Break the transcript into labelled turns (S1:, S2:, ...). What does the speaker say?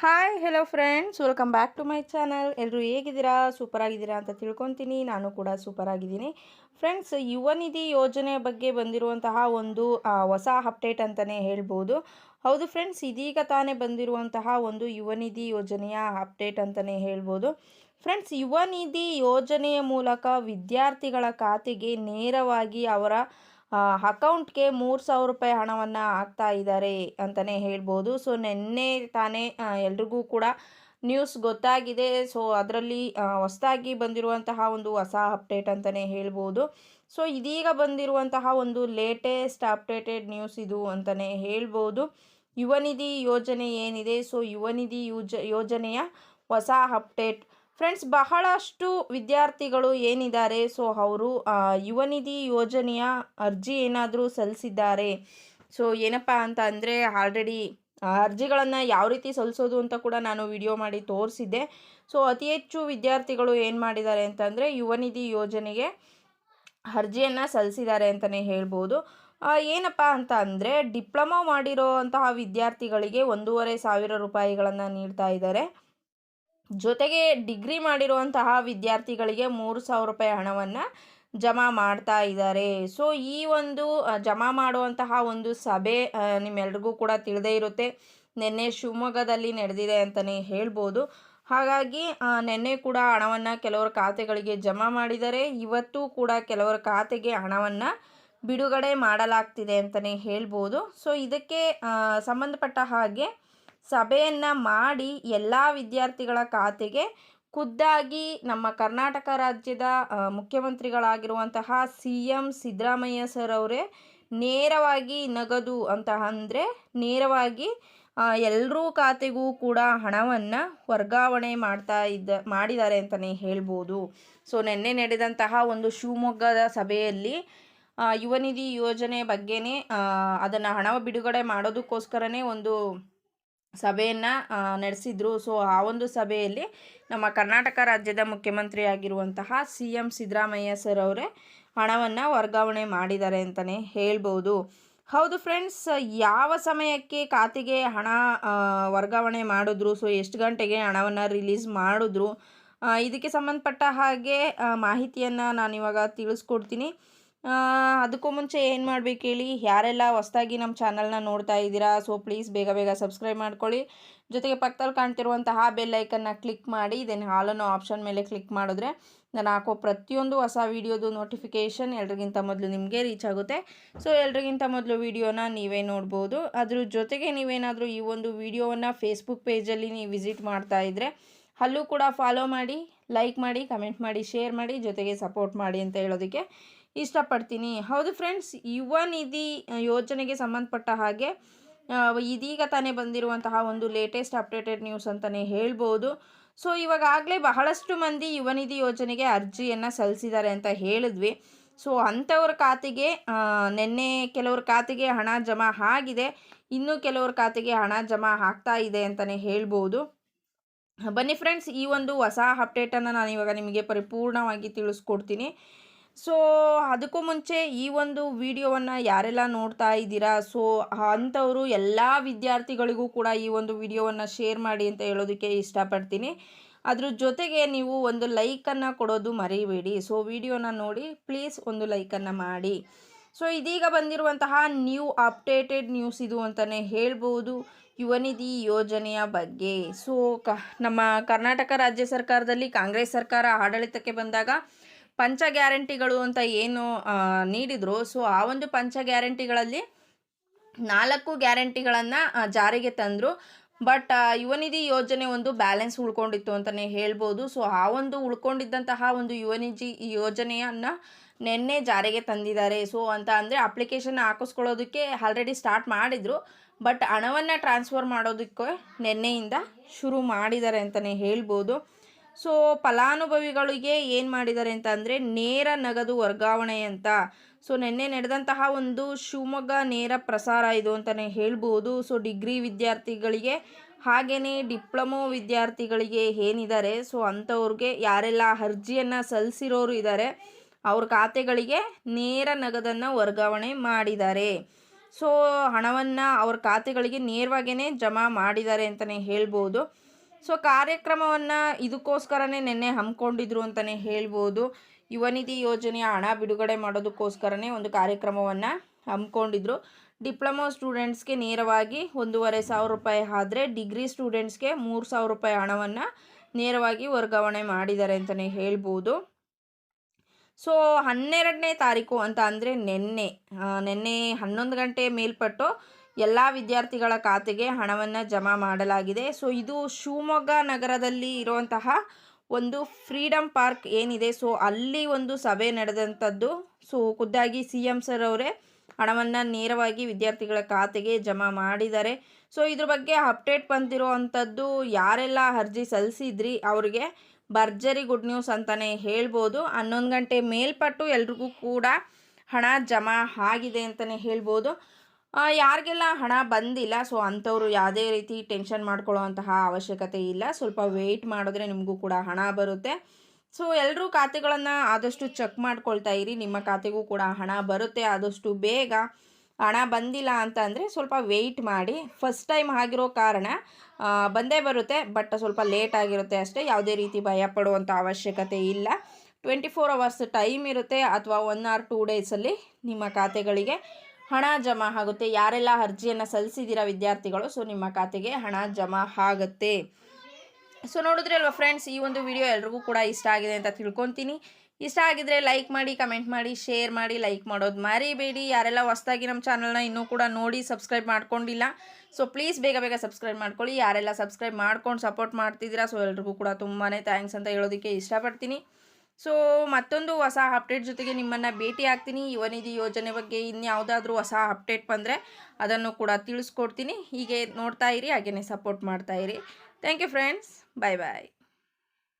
S1: Hi hello friends welcome back to my channel ಎಲ್ಲರೂ ಹೇಗಿದ್ದೀರಾ? Super ಆಗಿದ್ದೀರಾ ಅಂತ ತಿಳ್ಕೊತೀನಿ. ನಾನು ಕೂಡ ಸೂಪರ್ ಆಗಿದ್ದೀನಿ ಫ್ರೆಂಡ್ಸ್ ಯುವ ನಿಧಿ ಯೋಜನೆ ಬಗ್ಗೆ ಬಂದಿರುವಂತಹ ಒಂದು ಹೊಸ ಅಪ್ಡೇಟ್ ಅಂತಲೇ ಹೇಳ್ಬೋದು. ಹೌದು ಫ್ರೆಂಡ್ಸ್ ಇದೀಗ ತಾನೇ ಬಂದಿರುವಂತಹ ಒಂದು ಯುವ ನಿಧಿ ಯೋಜನೆಯ ಅಪ್ಡೇಟ್ ಅಂತಲೇ ಹೇಳ್ಬೋದು. ಫ್ರೆಂಡ್ಸ್ ಯುವ ನಿಧಿ ಯೋಜನೆಯ ಮೂಲಕ ವಿದ್ಯಾರ್ಥಿಗಳ ಖಾತೆಗೆ ನೇರವಾಗಿ ಅವರ ಅಕೌಂಟ್ಗೆ ಮೂರು ಸಾವಿರ ರೂಪಾಯಿ ಹಣವನ್ನು ಹಾಕ್ತಾ ಇದ್ದಾರೆ ಅಂತಲೇ ಹೇಳ್ಬೋದು. ಸೊ, ನಿನ್ನೆ ತಾನೇ ಎಲ್ರಿಗೂ ಕೂಡ ನ್ಯೂಸ್ ಗೊತ್ತಾಗಿದೆ. ಸೊ, ಅದರಲ್ಲಿ ಹೊಸದಾಗಿ ಬಂದಿರುವಂತಹ ಒಂದು ಹೊಸ ಅಪ್ಡೇಟ್ ಅಂತಲೇ ಹೇಳ್ಬೋದು. ಸೊ, ಇದೀಗ ಬಂದಿರುವಂತಹ ಒಂದು ಲೇಟೆಸ್ಟ್ ಅಪ್ಡೇಟೆಡ್ ನ್ಯೂಸ್ ಇದು ಅಂತಲೇ ಹೇಳ್ಬೋದು. ಯುವನಿಧಿ ಯೋಜನೆ ಏನಿದೆ? ಸೊ ಯುವನಿಧಿ ಯೋಜ, ಯೋಜನೆಯ ಹೊಸ ಅಪ್ಡೇಟ್ ಫ್ರೆಂಡ್ಸ್ ಬಹಳಷ್ಟು ವಿದ್ಯಾರ್ಥಿಗಳು ಏನಿದ್ದಾರೆ? ಸೊ ಅವರು ಯುವನಿಧಿ ಯೋಜನೆಯ ಅರ್ಜಿ ಏನಾದರೂ ಸಲ್ಲಿಸಿದ್ದಾರೆ? ಸೊ ಏನಪ್ಪ ಅಂತ ಅಂದರೆ ಆಲ್ರೆಡಿ ಅರ್ಜಿಗಳನ್ನು ಯಾವ ರೀತಿ ಸಲ್ಲಿಸೋದು ಅಂತ ಕೂಡ ನಾನು ವಿಡಿಯೋ ಮಾಡಿ ತೋರಿಸಿದ್ದೆ. ಸೊ ಅತಿ ಹೆಚ್ಚು ವಿದ್ಯಾರ್ಥಿಗಳು ಏನು ಮಾಡಿದ್ದಾರೆ ಅಂತಂದರೆ ಯುವನಿಧಿ ಯೋಜನೆಗೆ ಅರ್ಜಿಯನ್ನು ಸಲ್ಲಿಸಿದ್ದಾರೆ ಅಂತಲೇ ಹೇಳ್ಬೋದು. ಏನಪ್ಪ ಅಂತ ಅಂದರೆ, ಡಿಪ್ಲೊಮಾ ಮಾಡಿರೋಂತಹ ವಿದ್ಯಾರ್ಥಿಗಳಿಗೆ ಒಂದೂವರೆ ಸಾವಿರ ರೂಪಾಯಿಗಳನ್ನು ನೀಡ್ತಾ ಇದ್ದಾರೆ. ಜೊತೆಗೆ ಡಿಗ್ರಿ ಮಾಡಿರುವಂತಹ ವಿದ್ಯಾರ್ಥಿಗಳಿಗೆ ಮೂರು ಸಾವಿರ ರೂಪಾಯಿ ಹಣವನ್ನು ಜಮಾ ಮಾಡ್ತಾ ಇದ್ದಾರೆ. ಸೊ ಈ ಒಂದು ಜಮಾ ಮಾಡುವಂತಹ ಒಂದು ಸಭೆ ನಿಮ್ಮೆಲ್ರಿಗೂ ಕೂಡ ತಿಳಿದೇ ಇರುತ್ತೆ. ನಿನ್ನೆ ಶಿವಮೊಗ್ಗದಲ್ಲಿ ನಡೆದಿದೆ ಅಂತಲೇ ಹೇಳ್ಬೋದು. ಹಾಗಾಗಿ ನಿನ್ನೆ ಕೂಡ ಹಣವನ್ನು ಕೆಲವರ ಖಾತೆಗಳಿಗೆ ಜಮಾ ಮಾಡಿದರೆ ಇವತ್ತು ಕೂಡ ಕೆಲವರ ಖಾತೆಗೆ ಹಣವನ್ನು ಬಿಡುಗಡೆ ಮಾಡಲಾಗ್ತಿದೆ ಅಂತಲೇ ಹೇಳ್ಬೋದು. ಸೊ ಇದಕ್ಕೆ ಸಂಬಂಧಪಟ್ಟ ಹಾಗೆ ಸಭೆಯನ್ನು ಮಾಡಿ ಎಲ್ಲ ವಿದ್ಯಾರ್ಥಿಗಳ ಖಾತೆಗೆ ಖುದ್ದಾಗಿ ನಮ್ಮ ಕರ್ನಾಟಕ ರಾಜ್ಯದ ಮುಖ್ಯಮಂತ್ರಿಗಳಾಗಿರುವಂತಹ ಸಿ ಎಂ ಸಿದ್ದರಾಮಯ್ಯ ಸರ್ ಅವರೇ ನೇರವಾಗಿ ನಗದು ಅಂತ ಅಂದರೆ ನೇರವಾಗಿ ಎಲ್ಲರೂ ಖಾತೆಗೂ ಕೂಡ ಹಣವನ್ನು ವರ್ಗಾವಣೆ ಮಾಡ್ತಾ ಇದ್ದ, ಮಾಡಿದ್ದಾರೆ ಅಂತಲೇ ಹೇಳ್ಬೋದು. ಸೊ, ನಿನ್ನೆ ನಡೆದಂತಹ ಒಂದು ಶಿವಮೊಗ್ಗದ ಸಭೆಯಲ್ಲಿ ಯುವನಿಧಿ ಯುವ ನಿಧಿ ಯೋಜನೆ ಬಗ್ಗೆನೇ ಅದನ್ನು ಹಣ ಬಿಡುಗಡೆ ಮಾಡೋದಕ್ಕೋಸ್ಕರನೇ ಒಂದು ಸಭೆಯನ್ನು ನಡೆಸಿದ್ರು. ಸೊ, ಆ ಒಂದು ಸಭೆಯಲ್ಲಿ ನಮ್ಮ ಕರ್ನಾಟಕ ರಾಜ್ಯದ ಮುಖ್ಯಮಂತ್ರಿ ಆಗಿರುವಂತಹ ಸಿ ಎಂ ಸಿದ್ದರಾಮಯ್ಯ ಸರ್ ಅವರೇ ಹಣವನ್ನು ವರ್ಗಾವಣೆ ಮಾಡಿದ್ದಾರೆ ಅಂತಲೇ ಹೇಳ್ಬೋದು. ಹೌದು ಫ್ರೆಂಡ್ಸ್, ಯಾವ ಸಮಯಕ್ಕೆ ಖಾತೆಗೆ ಹಣ ವರ್ಗಾವಣೆ ಮಾಡಿದ್ರು, ಸೊ, ಎಷ್ಟು ಗಂಟೆಗೆ ಹಣವನ್ನು ರಿಲೀಸ್ ಮಾಡಿದ್ರು ಇದಕ್ಕೆ ಸಂಬಂಧಪಟ್ಟ ಹಾಗೆ ಮಾಹಿತಿಯನ್ನು ನಾನಿವಾಗ ತಿಳಿಸ್ಕೊಡ್ತೀನಿ. ಅದಕ್ಕೂ ಮುಂಚೆ ಏನು ಮಾಡ್ಬೇಕು ಹೇಳಿ? ಯಾರೆಲ್ಲ ಹೊಸ್ದಾಗಿ ನಮ್ಮ ಚಾನಲ್ನ ನೋಡ್ತಾ ಇದ್ದೀರಾ ಸೊ ಪ್ಲೀಸ್ ಬೇಗ ಬೇಗ ಸಬ್ಸ್ಕ್ರೈಬ್ ಮಾಡ್ಕೊಳ್ಳಿ. ಜೊತೆಗೆ ಪಕ್ಕದಲ್ಲಿ ಕಾಣ್ತಿರುವಂತಹ ಬೆಲ್ ಐಕನ್ನ ಕ್ಲಿಕ್ ಮಾಡಿ ದೆನ್ ಹಾಲನ್ನು ಆಪ್ಷನ್ ಮೇಲೆ ಕ್ಲಿಕ್ ಮಾಡಿದ್ರೆ ನಾನು ಹಾಕೋ ಪ್ರತಿಯೊಂದು ಹೊಸ ವೀಡಿಯೋದು ನೋಟಿಫಿಕೇಷನ್ ಎಲ್ರಿಗಿಂತ ಮೊದಲು ನಿಮಗೆ ರೀಚ್ ಆಗುತ್ತೆ. ಸೊ ಎಲ್ರಿಗಿಂತ ಮೊದಲು ವೀಡಿಯೋನ ನೀವೇ ನೋಡ್ಬೋದು. ಅದ್ರ ಜೊತೆಗೆ ನೀವೇನಾದರೂ ಈ ಒಂದು ವೀಡಿಯೋವನ್ನು ಫೇಸ್ಬುಕ್ ಪೇಜಲ್ಲಿ ನೀವು ವಿಸಿಟ್ ಮಾಡ್ತಾ ಇದ್ದರೆ ಅಲ್ಲೂ ಕೂಡ ಫಾಲೋ ಮಾಡಿ ಲೈಕ್ ಮಾಡಿ ಕಮೆಂಟ್ ಮಾಡಿ ಶೇರ್ ಮಾಡಿ, ಜೊತೆಗೆ ಸಪೋರ್ಟ್ ಮಾಡಿ ಅಂತ ಹೇಳೋದಕ್ಕೆ ಇಷ್ಟಪಡ್ತೀನಿ. ಹೌದು ಫ್ರೆಂಡ್ಸ್ ಯುವ ನಿಧಿ ಯೋಜನೆಗೆ ಸಂಬಂಧಪಟ್ಟ ಹಾಗೆ ಇದೀಗ ತಾನೇ ಬಂದಿರುವಂತಹ ಒಂದು ಲೇಟೆಸ್ಟ್ ಅಪ್ಡೇಟೆಡ್ ನ್ಯೂಸ್ ಅಂತಲೇ ಹೇಳ್ಬೋದು. ಸೊ ಇವಾಗಲೇ ಬಹಳಷ್ಟು ಮಂದಿ ಯುವ ನಿಧಿ ಯೋಜನೆಗೆ ಅರ್ಜಿಯನ್ನು ಸಲ್ಲಿಸಿದ್ದಾರೆ ಅಂತ ಹೇಳಿದ್ವಿ. ಸೊ ಅಂಥವ್ರ ಖಾತೆಗೆ ನಿನ್ನೆ ಕೆಲವ್ರ ಖಾತೆಗೆ ಹಣ ಜಮಾ ಆಗಿದೆ. ಇನ್ನೂ ಕೆಲವ್ರ ಖಾತೆಗೆ ಹಣ ಜಮಾ ಆಗ್ತಾ ಇದೆ ಅಂತಲೇ ಹೇಳ್ಬೋದು. ಬನ್ನಿ ಫ್ರೆಂಡ್ಸ್ ಈ ಒಂದು ಹೊಸ ಅಪ್ಡೇಟನ್ನು ನಾನು ಇವಾಗ ನಿಮಗೆ ಪರಿಪೂರ್ಣವಾಗಿ ತಿಳಿಸ್ಕೊಡ್ತೀನಿ. ಸೊ ಅದಕ್ಕೂ ಮುಂಚೆ ಈ ಒಂದು ವಿಡಿಯೋವನ್ನು ಯಾರೆಲ್ಲ ನೋಡ್ತಾ ಇದ್ದೀರಾ? ಸೊ ಅಂಥವರು ಎಲ್ಲ ವಿದ್ಯಾರ್ಥಿಗಳಿಗೂ ಕೂಡ ಈ ಒಂದು ವಿಡಿಯೋವನ್ನು ಶೇರ್ ಮಾಡಿ ಅಂತ ಹೇಳೋದಕ್ಕೆ ಇಷ್ಟಪಡ್ತೀನಿ. ಅದ್ರ ಜೊತೆಗೆ ನೀವು ಒಂದು ಲೈಕನ್ನು ಕೊಡೋದು ಮರಿಬೇಡಿ. ಸೊ ವಿಡಿಯೋನ ನೋಡಿ ಪ್ಲೀಸ್ ಒಂದು ಲೈಕನ್ನು ಮಾಡಿ. ಸೊ ಇದೀಗ ಬಂದಿರುವಂತಹ ನ್ಯೂ ಅಪ್ಡೇಟೆಡ್ ನ್ಯೂಸ್ ಇದು ಅಂತಲೇ ಹೇಳ್ಬೋದು. ಯುವನಿಧಿ ಯೋಜನೆಯ ಬಗ್ಗೆ. ಸೊ ನಮ್ಮ ಕರ್ನಾಟಕ ರಾಜ್ಯ ಸರ್ಕಾರದಲ್ಲಿ ಕಾಂಗ್ರೆಸ್ ಸರ್ಕಾರ ಆಡಳಿತಕ್ಕೆ ಬಂದಾಗ ಪಂಚ ಗ್ಯಾರಂಟಿಗಳು ಅಂತ ಏನು ನೀಡಿದ್ರು. ಸೊ ಆ ಒಂದು ಪಂಚ ಗ್ಯಾರಂಟಿಗಳಲ್ಲಿ ನಾಲ್ಕು ಗ್ಯಾರಂಟಿಗಳನ್ನು ಜಾರಿಗೆ ತಂದರು. ಬಟ್ ಯುವನಿಧಿ ಯೋಜನೆ ಒಂದು ಬ್ಯಾಲೆನ್ಸ್ ಉಳ್ಕೊಂಡಿತ್ತು ಅಂತಲೇ ಹೇಳ್ಬೋದು. ಸೊ ಆ ಒಂದು ಉಳ್ಕೊಂಡಿದ್ದಂತಹ ಒಂದು ಯುವನಿಜಿ ಯೋಜನೆಯನ್ನು ನಿನ್ನೆ ಜಾರಿಗೆ ತಂದಿದ್ದಾರೆ. ಸೊ ಅಂತ ಅಂದರೆ ಅಪ್ಲಿಕೇಶನ್ ಹಾಕಿಸ್ಕೊಳ್ಳೋದಕ್ಕೆ ಆಲ್ರೆಡಿ ಸ್ಟಾರ್ಟ್ ಮಾಡಿದರು. ಬಟ್ ಹಣವನ್ನು ಟ್ರಾನ್ಸ್ಫರ್ ಮಾಡೋದಕ್ಕೆ ನಿನ್ನೆಯಿಂದ ಶುರು ಮಾಡಿದ್ದಾರೆ ಅಂತಲೇ ಹೇಳ್ಬೋದು. ಸೊ ಫಲಾನುಭವಿಗಳಿಗೆ ಏನು ಮಾಡಿದ್ದಾರೆ ಅಂತ ಅಂದರೆ ನೇರ ನಗದು ವರ್ಗಾವಣೆ ಅಂತ. ಸೊ ನಿನ್ನೆ ನಡೆದಂತಹ ಒಂದು ಶಿವಮೊಗ್ಗ ನೇರ ಪ್ರಸಾರ ಇದು ಅಂತಲೇ ಹೇಳ್ಬೋದು. ಸೊ ಡಿಗ್ರಿ ವಿದ್ಯಾರ್ಥಿಗಳಿಗೆ ಹಾಗೆಯೇ ಡಿಪ್ಲೊಮೊ ವಿದ್ಯಾರ್ಥಿಗಳಿಗೆ ಏನಿದ್ದಾರೆ, ಸೊ ಅಂಥವ್ರಿಗೆ ಯಾರೆಲ್ಲ ಅರ್ಜಿಯನ್ನು ಸಲ್ಲಿಸಿರೋರು ಇದ್ದಾರೆ, ಅವ್ರ ಖಾತೆಗಳಿಗೆ ನೇರ ನಗದನ್ನು ವರ್ಗಾವಣೆ ಮಾಡಿದ್ದಾರೆ. ಸೊ ಹಣವನ್ನು ಅವ್ರ ಖಾತೆಗಳಿಗೆ ನೇರವಾಗಿಯೇ ಜಮಾ ಮಾಡಿದ್ದಾರೆ ಅಂತಲೇ ಹೇಳ್ಬೋದು. ಸೊ ಕಾರ್ಯಕ್ರಮವನ್ನು ಇದಕ್ಕೋಸ್ಕರನೇ ನಿನ್ನೆ ಹಮ್ಮಿಕೊಂಡಿದ್ರು ಅಂತಲೇ ಹೇಳ್ಬೋದು. ಯುವ ನಿಧಿ ಯೋಜನೆಯ ಹಣ ಬಿಡುಗಡೆ ಮಾಡೋದಕ್ಕೋಸ್ಕರನೇ ಒಂದು ಕಾರ್ಯಕ್ರಮವನ್ನು ಹಮ್ಮಿಕೊಂಡಿದ್ರು. ಡಿಪ್ಲೊಮೊ ಸ್ಟೂಡೆಂಟ್ಸ್ಗೆ ನೇರವಾಗಿ ಒಂದೂವರೆ ಸಾವಿರ ರೂಪಾಯಿ ಆದರೆ ಡಿಗ್ರಿ ಸ್ಟೂಡೆಂಟ್ಸ್ಗೆ ಮೂರು ಸಾವಿರ ರೂಪಾಯಿ ಹಣವನ್ನು ನೇರವಾಗಿ ವರ್ಗಾವಣೆ ಮಾಡಿದ್ದಾರೆ ಅಂತಲೇ ಹೇಳ್ಬೋದು. ಸೊ ಹನ್ನೆರಡನೇ ತಾರೀಕು ಅಂತ ಅಂದರೆ ನಿನ್ನೆ ನಿನ್ನೆ ಹನ್ನೊಂದು ಗಂಟೆ ಮೇಲ್ಪಟ್ಟು ಎಲ್ಲ ವಿದ್ಯಾರ್ಥಿಗಳ ಖಾತೆಗೆ ಹಣವನ್ನು ಜಮಾ ಮಾಡಲಾಗಿದೆ. ಸೊ, ಇದು ಶಿವಮೊಗ್ಗ ನಗರದಲ್ಲಿ ಇರುವಂತಹ ಒಂದು ಫ್ರೀಡಮ್ ಪಾರ್ಕ್ ಏನಿದೆ. ಸೊ, ಅಲ್ಲಿ ಒಂದು ಸಭೆ ನಡೆದಂಥದ್ದು. ಸೊ, ಖುದ್ದಾಗಿ ಸಿ ಎಂ ಸರ್ ಅವರೇ ಹಣವನ್ನು ನೇರವಾಗಿ ವಿದ್ಯಾರ್ಥಿಗಳ ಖಾತೆಗೆ ಜಮಾ ಮಾಡಿದ್ದಾರೆ. ಸೊ, ಇದ್ರ ಬಗ್ಗೆ ಅಪ್ಡೇಟ್ ಬಂದಿರೋ ಅಂಥದ್ದು ಯಾರೆಲ್ಲ ಅರ್ಜಿ ಸಲ್ಲಿಸಿದ್ರಿ ಅವರಿಗೆ ಭರ್ಜರಿ ಗುಡ್ ನ್ಯೂಸ್ ಅಂತಲೇ ಹೇಳ್ಬೋದು. ಹನ್ನೊಂದು ಗಂಟೆ ಮೇಲ್ಪಟ್ಟು ಎಲ್ರಿಗೂ ಕೂಡ ಹಣ ಜಮಾ ಆಗಿದೆ ಅಂತಲೇ ಹೇಳ್ಬೋದು. ಯಾರಿಗೆಲ್ಲ ಹಣ ಬಂದಿಲ್ಲ ಸೊ ಅಂಥವ್ರು ಯಾವುದೇ ರೀತಿ ಟೆನ್ಷನ್ ಮಾಡ್ಕೊಳ್ಳೋವಂತಹ ಅವಶ್ಯಕತೆ ಇಲ್ಲ. ಸ್ವಲ್ಪ ವೆಯ್ಟ್ ಮಾಡಿದ್ರೆ ನಿಮಗೂ ಕೂಡ ಹಣ ಬರುತ್ತೆ. ಸೊ ಎಲ್ಲರೂ ಖಾತೆಗಳನ್ನು ಆದಷ್ಟು ಚೆಕ್ ಮಾಡ್ಕೊಳ್ತಾ ಇರಿ. ನಿಮ್ಮ ಖಾತೆಗೂ ಕೂಡ ಹಣ ಬರುತ್ತೆ. ಆದಷ್ಟು ಬೇಗ ಹಣ ಬಂದಿಲ್ಲ ಅಂತ ಅಂದರೆ ಸ್ವಲ್ಪ ವೆಯ್ಟ್ ಮಾಡಿ. ಫಸ್ಟ್ ಟೈಮ್ ಆಗಿರೋ ಕಾರಣ ಬಂದೇ ಬರುತ್ತೆ ಬಟ್ ಸ್ವಲ್ಪ ಲೇಟ್ ಆಗಿರುತ್ತೆ ಅಷ್ಟೇ. ಯಾವುದೇ ರೀತಿ ಭಯ ಪಡುವಂಥ ಅವಶ್ಯಕತೆ ಇಲ್ಲ. ಟ್ವೆಂಟಿ ಫೋರ್ ಅವರ್ಸ್ ಟೈಮ್ ಇರುತ್ತೆ, ಅಥವಾ ಒನ್ ಆರ್ ಟೂ ಡೇಸಲ್ಲಿ ನಿಮ್ಮ ಖಾತೆಗಳಿಗೆ ಹಣ ಜಮಾ ಆಗುತ್ತೆ. ಯಾರೆಲ್ಲ ಅರ್ಜಿಯನ್ನು ಸಲ್ಲಿಸಿದ್ದೀರಾ ವಿದ್ಯಾರ್ಥಿಗಳು? ಸೊ, ನಿಮ್ಮ ಖಾತೆಗೆ ಹಣ ಜಮಾ ಆಗುತ್ತೆ. ಸೊ, ನೋಡಿದ್ರೆ ಅಲ್ವಾ ಫ್ರೆಂಡ್ಸ್, ಈ ಒಂದು ವಿಡಿಯೋ ಎಲ್ರಿಗೂ ಕೂಡ ಇಷ್ಟ ಆಗಿದೆ ಅಂತ ತಿಳ್ಕೊತೀನಿ. ಇಷ್ಟ ಆಗಿದ್ರೆ ಲೈಕ್ ಮಾಡಿ, ಕಮೆಂಟ್ ಮಾಡಿ, ಶೇರ್ ಮಾಡಿ, ಲೈಕ್ ಮಾಡೋದು ಮರಿಬೇಡಿ. ಯಾರೆಲ್ಲ ಹೊಸ್ದಾಗಿ ನಮ್ಮ ಚಾನಲ್ನ ಇನ್ನೂ ಕೂಡ ನೋಡಿ ಸಬ್ಸ್ಕ್ರೈಬ್ ಮಾಡ್ಕೊಂಡಿಲ್ಲ, ಸೊ, ಪ್ಲೀಸ್ ಬೇಗ ಬೇಗ ಸಬ್ಸ್ಕ್ರೈಬ್ ಮಾಡ್ಕೊಳ್ಳಿ. ಯಾರೆಲ್ಲ ಸಬ್ಸ್ಕ್ರೈಬ್ ಮಾಡ್ಕೊಂಡು ಸಪೋರ್ಟ್ ಮಾಡ್ತಿದ್ದೀರಾ, ಸೊ, ಎಲ್ರಿಗೂ ಕೂಡ ತುಂಬಾ ಥ್ಯಾಂಕ್ಸ್ ಅಂತ ಹೇಳೋದಕ್ಕೆ ಇಷ್ಟಪಡ್ತೀನಿ. ಸೊ ಮತ್ತೊಂದು ಹೊಸ ಅಪ್ಡೇಟ್ ಜೊತೆಗೆ ನಿಮ್ಮನ್ನು ಭೇಟಿ ಆಗ್ತೀನಿ. ಯುವನಿಧಿ ಯೋಜನೆ ಬಗ್ಗೆ ಇನ್ಯಾವುದಾದ್ರೂ ಹೊಸ ಅಪ್ಡೇಟ್ ಬಂದರೆ ಅದನ್ನು ಕೂಡ ತಿಳಿಸ್ಕೊಡ್ತೀನಿ. ಹೀಗೆ ನೋಡ್ತಾ ಇರಿ ಹಾಗೆಯೇ ಸಪೋರ್ಟ್ ಮಾಡ್ತಾ ಇರಿ. Thank you friends bye bye